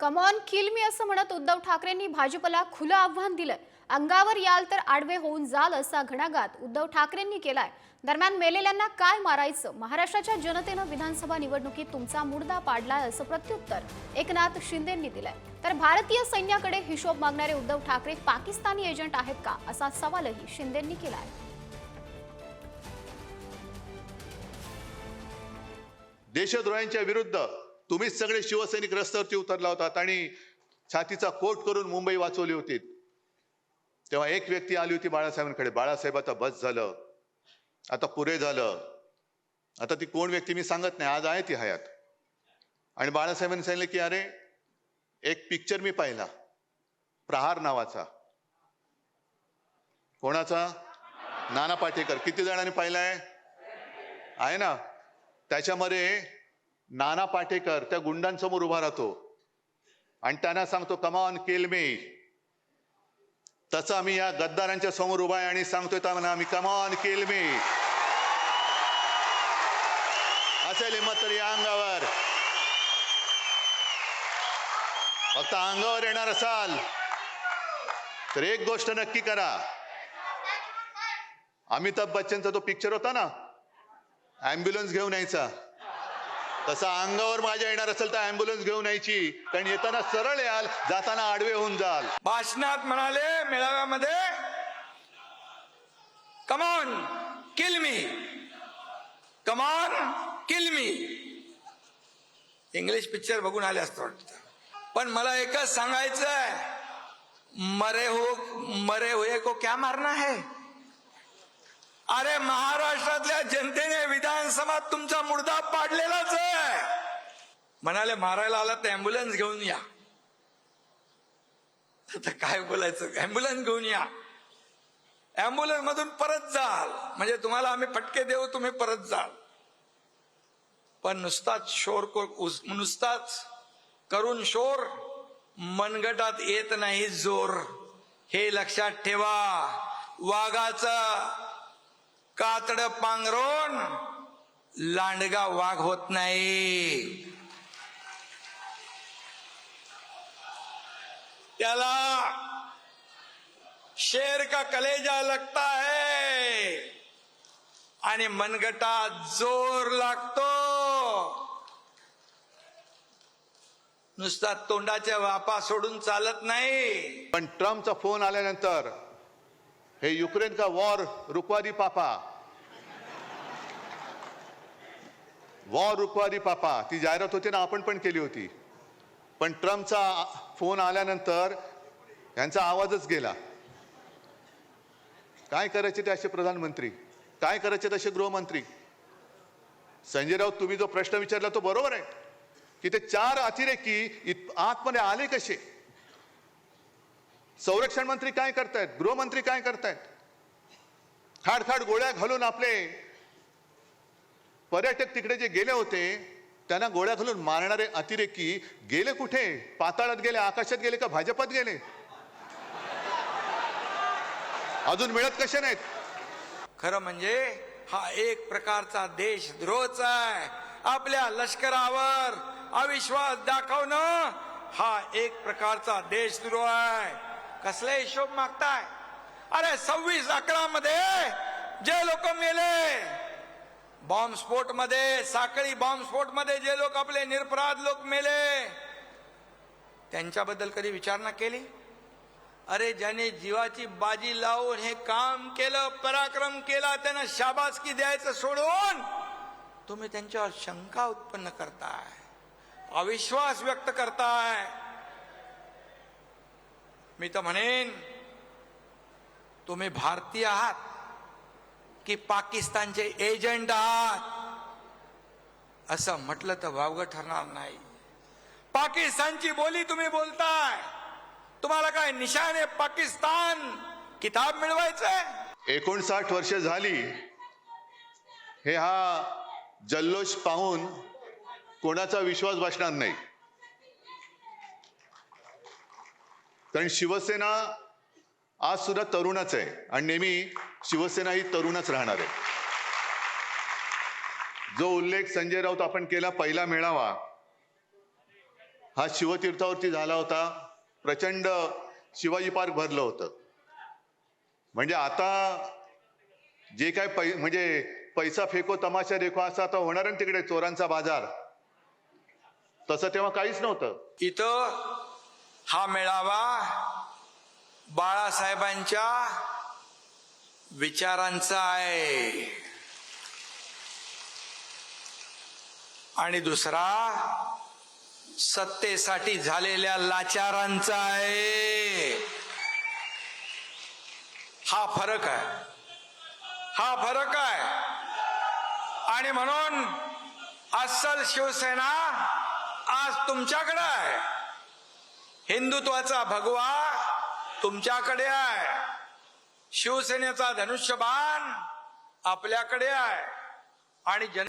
Come on kill मी असं म्हणत उद्धव ठाकरेंनी भाजपला खुलं आव्हान दिलंय अंगावर याल तर आडवे होऊन जाल असा घणाघात उद्धव ठाकरेंनी केलाय. दरम्यान मेलेल्यांना काय मारायचं? महाराष्ट्राच्या जनतेनं विधानसभा निवडणुकीत तुमचा मुर्दा पाडलाय असं प्रत्युत्तर एकनाथ शिंदेंनी दिलंय. तर भारतीय सैन्याकडे हिशोब मागणारे उद्धव ठाकरे पाकिस्तानी एजंट आहेत का? असा सवालही शिंदेंनी केलाय. देशद्रोह्यांच्या विरुद्ध तुम्हीच सगळे शिवसैनिक रस्त्यावरती उतरला होतात आणि छातीचा कोट करून मुंबई वाचवली होती. तेव्हा एक व्यक्ती आली होती बाळासाहेबांकडे. बाळासाहेब आता बस झालं. आता पुरे झालं. आता ती कोण व्यक्ती मी सांगत नाही. आज आहे ती हयात. आणि बाळासाहेबांनी सांगितलं की अरे एक पिक्चर मी पाहिला. प्रहार नावाचा. कोणाचा? नाना पाटेकर. किती जणांनी पाहिलाय? आहे ना? त्याच्यामध्ये नाना पाटेकर त्या गुंडांसमोर उभा राहतो. आणि त्यांना सांगतो कमान केल मी तसं आम्ही या गद्दारांच्या समोर उभा आहे आणि सांगतोय त्यांना आम्ही कमान केल मी असेल हिंमत तर या अंगावर. फक्त अंगावर येणार असाल तर एक गोष्ट नक्की करा. अमिताभ बच्चनचा तो पिक्चर होता ना ॲम्ब्युलन्स घेऊन यायचा. तसा अंगावर माझ्या येणार असेल तर अँब्युलन्स घेऊन यायची. कारण येताना सरळ याल जाताना आडवे होऊन जाल. भाषणात म्हणाले मेळाव्यामध्ये come on kill me come on kill me English picture बघून आले असतं वाटतं. पण मला एकच सांगायचं आहे मरे हो मरे हुए को क्या मारना है? अरे महाराष्ट्रातल्या जनतेने विधानसभात तुमचा मुर्दा पाडलेलाच आहे. म्हणाले मारायला आला तर अँब्युलन्स घेऊन या. आता काय बोलायचं? अँब्युलन्स घेऊन या. अँब्युलन्स मधून परत जाल. म्हणजे तुम्हाला आम्ही फटके देऊ तुम्ही परत जाल. पण नुसताच शोर नुसताच करून शोर मनगटात येत नाही जोर. हे लक्षात ठेवा. वाघाचं कातड पांघरून लांडगा वाघ होत नाही. त्याला शेर का कलेजा लगता है आणि मनगटात जोर लागतो. नुसता तोंडाच्या वापा सोडून चालत नाही. पण ट्रम्पचा फोन आल्यानंतर हे युक्रेन का वॉर रुकवादी पापा. वॉर रुकवादी पापा. ती जाहिरात होती ना आपण पण केली होती. पण ट्रम्पचा फोन आल्यानंतर यांचा आवाजच गेला. काय करायचे ते असे प्रधानमंत्री? काय करायचे तसे गृहमंत्री? संजय राऊत तुम्ही जो प्रश्न विचारला तो बरोबर आहे. की ते चार अतिरेकी इत- आतमध्ये आले कसे? संरक्षण मंत्री काय करतायत? गृहमंत्री काय करतायत? खाडखाड गोळ्या घालून आपले पर्यटक तिकडे जे गेले होते त्यांना गोळ्या घालून मारणारे अतिरेकी गेले कुठे? पाताळात गेले आकाशात गेले का भाजपात गेले? अजून मिळत कसे नाहीत? खरं म्हणजे हा एक प्रकारचा देशद्रोहच आहे. आपल्या लष्करावर अविश्वास दाखवणं हा एक प्रकारचा देशद्रोह आहे. कसले हिशोब मागताय? अरे सव्वीस अकरा मध्ये जे लोक मेले बॉम्बस्फोटमध्ये साखळी बॉम्बस्फोटमध्ये जे लोक आपले निरपराध लोक मेले त्यांच्याबद्दल कधी विचारणा केली? अरे ज्याने जीवाची बाजी लावून हे काम केलं पराक्रम केला त्यांना शाबासकी द्यायचं सोडून तुम्ही त्यांच्यावर शंका उत्पन्न करताय अविश्वास व्यक्त करताय. मी तर म्हणेन तुम्ही भारतीय आहात की पाकिस्तानचे एजंट आहात? असं म्हटलं तर वावगं ठरणार नाही. पाकिस्तानची बोली तुम्ही बोलताय. तुम्हाला काय निशाने पाकिस्तान किताब मिळवायचंय? एकोणसाठ वर्ष झाली हे हा जल्लोष पाहून कोणाचा विश्वास बसणार नाही. कारण शिवसेना आज सुद्धा तरुणच आहे आणि नेहमी शिवसेना ही तरुणच राहणार आहे. जो उल्लेख संजय राऊत आपण केला पहिला मेळावा हा शिवतीर्थावरती झाला होता. प्रचंड शिवाजी पार्क भरलं होतं. म्हणजे आता जे काय पै म्हणजे पैसा फेको तमाशा देखो असा आता होणार तिकडे चोरांचा बाजार? तसं तेव्हा काहीच नव्हतं. इथं हा मेळावा बाळासाहेबांच्या विचारांचा आहे. आणि दुसरा सत्तेसाठी झालेल्या लाचारांचा आहे. हा फरक आहे. हा फरक आहे. आणि म्हणून अस्सल शिवसेना आज तुमच्याकडे आहे. हिंदुत्वाचा भगवा तुमच्याकडे आहे. शिवसेनेचा धनुष्यबाण आपल्याकडे आहे. आणि जन